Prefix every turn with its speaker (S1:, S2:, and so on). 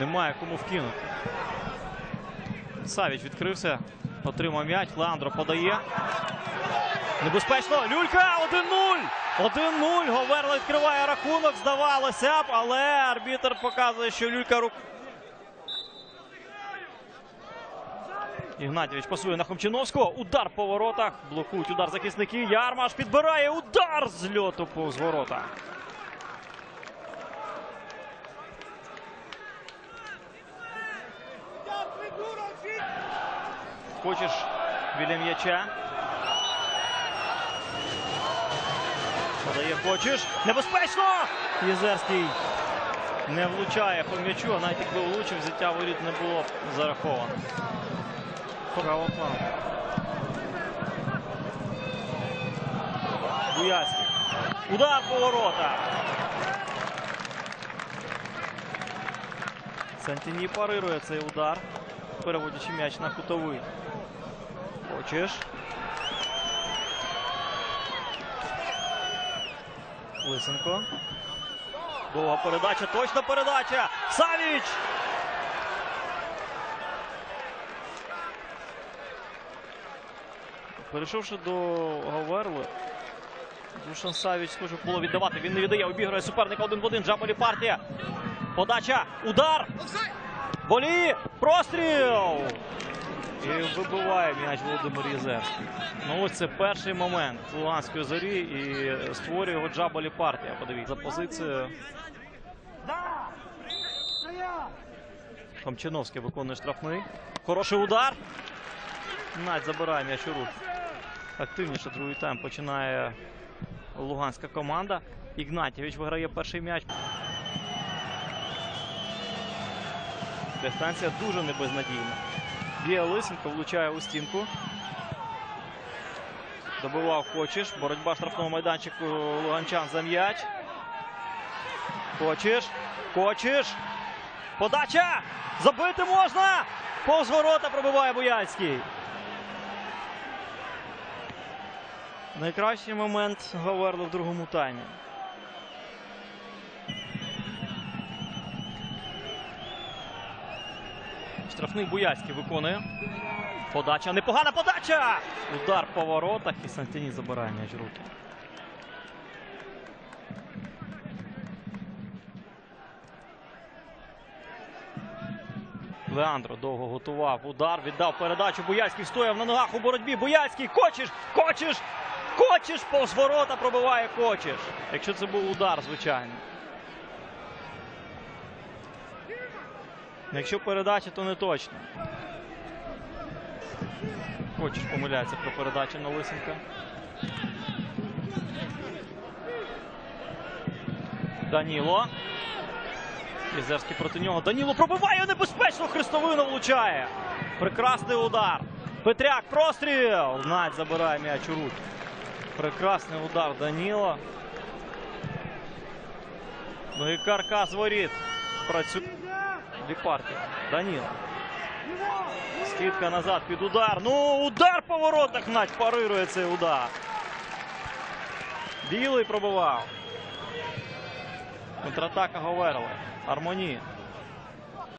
S1: Немає кому вкинути. Савіч відкрився. Отримав м'яч. Леандро подає. Небезпечно. Люлька 1-0. 1-0. Говерла відкриває рахунок. Здавалося б, але арбітр показує, що Люлька рук. Ігнатівич пасує на Хомчиновського. Удар по воротах. Блокують удар захисники. Ярмаш підбирає удар з льоту повз ворота. Хочеш біля м'яча. Подає хочеш. Небезпечно! Єзерський не влучає по м'ячу, а навіть якби влучив, взяття воріт не було зараховано. Право план. Буяцький. Удар по воротах. Сантіні парирує цей удар, переводячи м'яч на кутовий. Хочеш. Лисенко. Довга передача, точна передача. Савіч! Перейшовши до Говерли, Душан Савіч схоже було віддавати. Він не віддає, обігрує суперника один в один. Джамолі партія. Подача. Удар. Болі. Простріл. І вибиває м'яч Володимир Єзерський. Ну ось це перший момент Луганської зорі і створює його Джаболі партія. Подивіться за позицією. Хомчиновський виконує штрафний. Хороший удар. Надь забирає м'яч у руки. Активніше другий тайм починає луганська команда. Ігнатєвич виграє перший м'яч. Дистанція дуже небезнадійна. Б'є Лисенко, влучає у стінку. Добивав Хочеш. Боротьба штрафного майданчику Луганчан за м'яч. Хочеш. Хочеш. Подача! Забити можна! Повз ворота пробиває Буяльський. Найкращий момент Говерли в другому таймі. Штрафний Буяльський виконує. Подача. Непогана подача! Удар по воротах і Сантіні забирає м'яч руки. Леандро довго готував удар, віддав передачу. Буяльський стояв на ногах у боротьбі. Буяльський Кочеш! Кочеш! Кочеш повз ворота пробиває Кочеш. Якщо це був удар, звичайно. Якщо передача, то не точно. Кочеш помиляється про передачу на Лисенка. Даніло. Єзерський проти нього. Даніло пробиває небезпечно. Хрестовину влучає. Прекрасний удар. Петряк простріл. Надь забирає м'яч у руки. Прекрасний удар Даніло. Ну і каркас воріт. Працює. Дві партії. Даніло. Скидка назад під удар. Ну, удар по воротах Надь парирує цей удар. Білий пробивав. Контратака Говерли. Армоні.